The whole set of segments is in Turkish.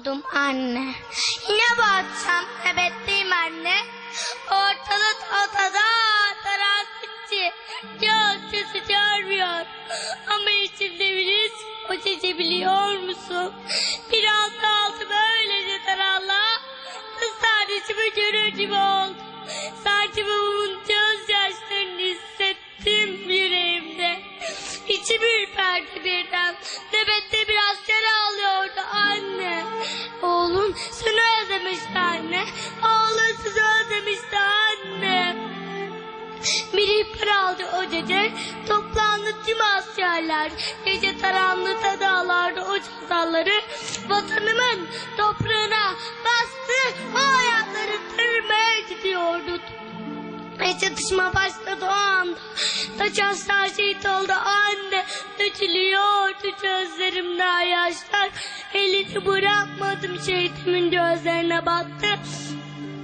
oldum anne. Yine bu akşam anne. Ortalık ortada karanlıkçı. Çok sesi çağırmıyor. Ama içimde bir his o biliyor musun? Bir İçim ürperdi birden. Nöbette biraz yara alıyordu anne. Oğlum seni özlemişti anne. Oğlum sizi özlemişti anne. Bir ihbar aldı o gece. Toplandı tüm askerler. Gece karanlıkta dağlarda o çatalları vatanımın toprağına bastı. O ayakları tırmaya gidiyordu. Ve çatışma başladı o anda. Taç aslan şehit oldu anne. Dökülüyordu gözlerimden yaşlar. Elini bırakmadım şehidimin gözlerine battı.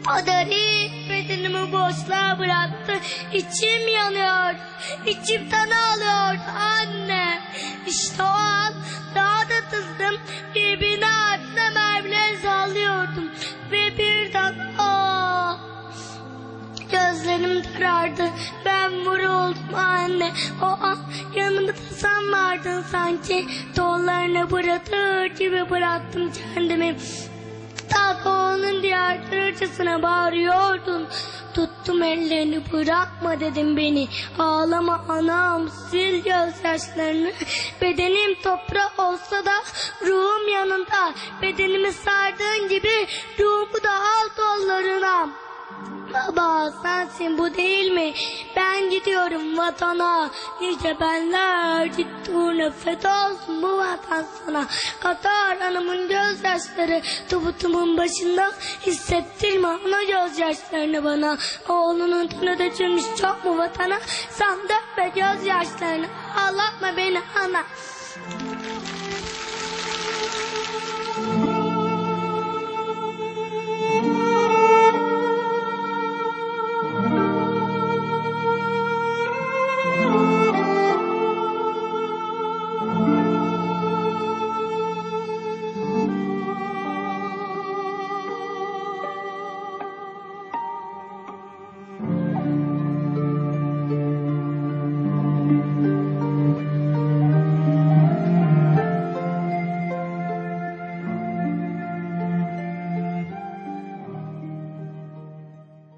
O hiç bedenimi boşluğa bıraktı. İçim yanıyor. İçim tanı alıyor anne. İşte o an daha da tızdım. Birbirine ardına mermileri sallıyordum. Ve birden aa, Gözlerim karardı. Ben vuruldum anne. O an yanımda sen vardın sanki. Dollarını bırakır gibi bıraktım kendimi. Takonun diğer tarafçasına bağırıyordun. Tuttum ellerini bırakma dedim beni. Ağlama anam sil gözyaşlarını. Bedenim toprak olsa da ruhum yanında. Bedenimi sardığın gibi ruhumu da al kollarına. Baba sensin bu değil mi? Ben gidiyorum vatana. Nice benler ciddi nefret olsun bu vatan sana. Katar anamın gözyaşları tabutumun başında. Hissettirme ana gözyaşlarını bana. Oğlunun tanı dökülmüş çok mu vatana? Sen dökme gözyaşlarını. Ağlatma beni ana.